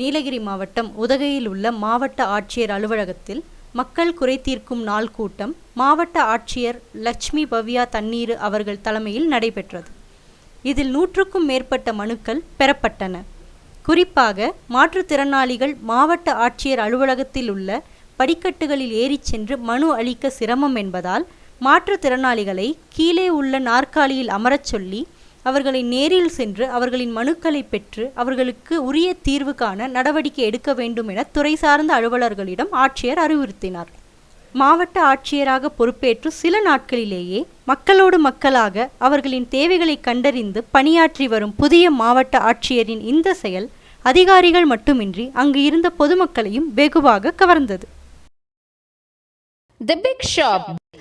நீலகிரி மாவட்டம் உதகையில் உள்ள மாவட்ட ஆட்சியர் அலுவலகத்தில் மக்கள் குறை தீர்க்கும் நாள் கூட்டம் மாவட்ட ஆட்சியர் லட்சுமி பவ்யா தண்ணீர் அவர்கள் தலைமையில் நடைபெற்றது. இதில் நூற்றுக்கும் மேற்பட்ட மனுக்கள் பெறப்பட்டன. குறிப்பாக மாற்றுத்திறனாளிகள் மாவட்ட ஆட்சியர் அலுவலகத்தில் உள்ள படிக்கட்டுகளில் ஏறிச் சென்று மனு அளிக்க சிரமம் என்பதால் மாற்றுத்திறனாளிகளை கீழே உள்ள நாற்காலியில் அமரச் சொல்லி அவர்களை நேரில் சென்று அவர்களின் மனுக்களை பெற்று அவர்களுக்கு உரிய தீர்வு காண நடவடிக்கை எடுக்க வேண்டும் என துறை சார்ந்த அலுவலர்களிடம் ஆட்சியர் அறிவுறுத்தினார். மாவட்ட ஆட்சியராக பொறுப்பேற்று சில நாட்களிலேயே மக்களோடு மக்களாக அவர்களின் தேவைகளை கண்டறிந்து பணியாற்றி வரும் புதிய மாவட்ட ஆட்சியரின் இந்த செயல் அதிகாரிகள் மட்டுமின்றி அங்கு இருந்த பொதுமக்களையும் வெகுவாக கவர்ந்தது. The big Shop.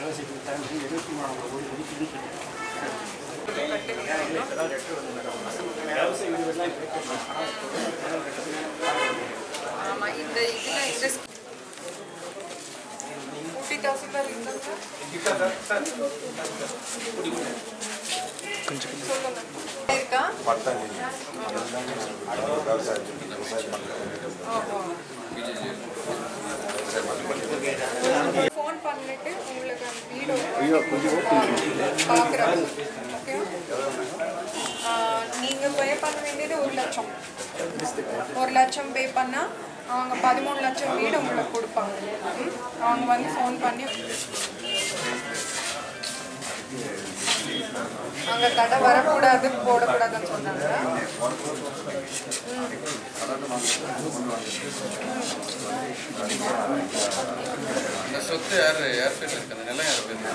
இதுல இந்த ஊட்டி தஹசில்தார் இருந்தாங்க பண்ணிட்டு ஓகே நீங்கள் பே பண்ண வேண்டியது ஒரு லட்சம். ஒரு லட்சம் பே பண்ணால் அவங்க பதிமூணு லட்சம் வீடு உங்களுக்கு கொடுப்பாங்க? அவங்க வந்து ஃபோன் பண்ணி அங்கே கடை வரக்கூடாது போடக்கூடாதுன்னு சொன்னாங்க. அந்த சொத்து யார்? யார் பேர்ல இருக்கு? அந்த நிலம் யார் பேர்ல